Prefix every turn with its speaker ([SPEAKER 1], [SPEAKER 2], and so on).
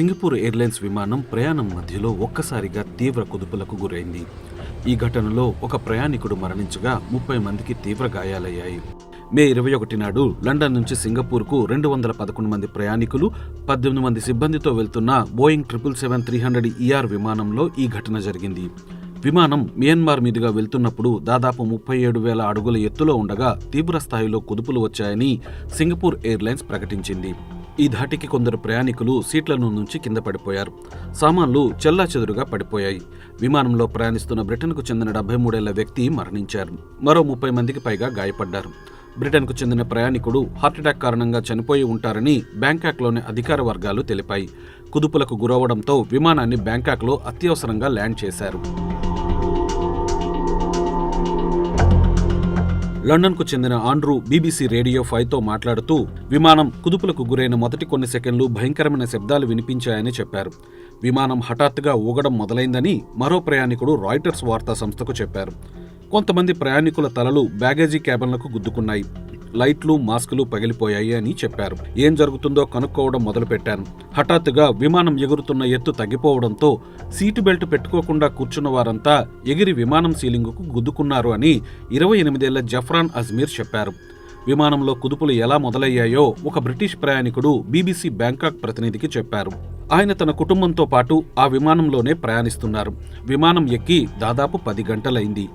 [SPEAKER 1] Singapore airlines విమానం ప్రయాణం మధ్యలో ఒక్కసారిగా తీవ్ర కుదుపులకు గురైంది. ఈ ఘటనలో ఒక ప్రయాణికుడు మరణించగా ముప్పై మందికి తీవ్ర గాయాలయ్యాయి. మే ఇరవై ఒకటి నాడు లండన్ నుంచి సింగపూర్కు రెండు వందల పదకొండు మంది ప్రయాణికులు పద్దెనిమిది మంది సిబ్బందితో వెళ్తున్న Boeing triple seven three hundred ER విమానంలో ఈ ఘటన జరిగింది. విమానం మియన్మార్ మీదుగా వెళ్తున్నప్పుడు దాదాపు ముప్పై ఏడు వేల అడుగుల ఎత్తులో ఉండగా తీవ్ర స్థాయిలో కుదుపులు వచ్చాయని సింగపూర్ ఎయిర్లైన్స్ ప్రకటించింది. ఈ ధాటికి కొందరు ప్రయాణికులు సీట్లను నుంచి కింద పడిపోయారు. సామాన్లు చెల్లాచెదురుగా పడిపోయాయి. విమానంలో ప్రయాణిస్తున్న బ్రిటన్కు చెందిన డెబ్బై మూడేళ్ళ వ్యక్తి మరణించారు. మరో ముప్పై మందికి పైగా గాయపడ్డారు. బ్రిటన్కు చెందిన ప్రయాణికుడు హార్ట్అటాక్ కారణంగా చనిపోయి ఉంటారని బ్యాంకాక్లోని అధికార వర్గాలు తెలిపాయి. కుదుపులకు గురవడంతో విమానాన్ని బ్యాంకాక్లో అత్యవసరంగా ల్యాండ్ చేశారు. లండన్కు చెందిన ఆండ్రూ బీబీసీ రేడియో ఫైవ్తో మాట్లాడుతూ విమానం కుదుపులకు గురైన మొదటి కొన్ని సెకండ్లు భయంకరమైన శబ్దాలు వినిపించాయని చెప్పారు. విమానం హఠాత్తుగా ఊగడం మొదలైందని మరో ప్రయాణికుడు రాయిటర్స్ వార్తా సంస్థకు చెప్పారు. కొంతమంది ప్రయాణికుల తలలు బ్యాగేజీ క్యాబిన్లకు గుద్దుకున్నాయి. లైట్లు మాస్కులు పగిలిపోయాయి అని చెప్పారు. ఏం జరుగుతుందో కనుక్కోవడం మొదలుపెట్టాను హఠాత్తుగా విమానం ఎగురుతున్న ఎత్తు తగ్గిపోవడంతో సీటు బెల్ట్ పెట్టుకోకుండా కూర్చున్న వారంతా ఎగిరి విమానం సీలింగుకు గుద్దుకున్నారు అని ఇరవై ఎనిమిదేళ్ళ జఫ్రాన్ అజ్మీర్ చెప్పారు. విమానంలో కుదుపులు ఎలా మొదలయ్యాయో ఒక బ్రిటిష్ ప్రయాణికుడు బీబీసీ బ్యాంకాక్ ప్రతినిధికి చెప్పారు. ఆయన తన కుటుంబంతో పాటు ఆ విమానంలోనే ప్రయాణిస్తున్నారు. విమానం ఎక్కి దాదాపు పది గంటలైంది.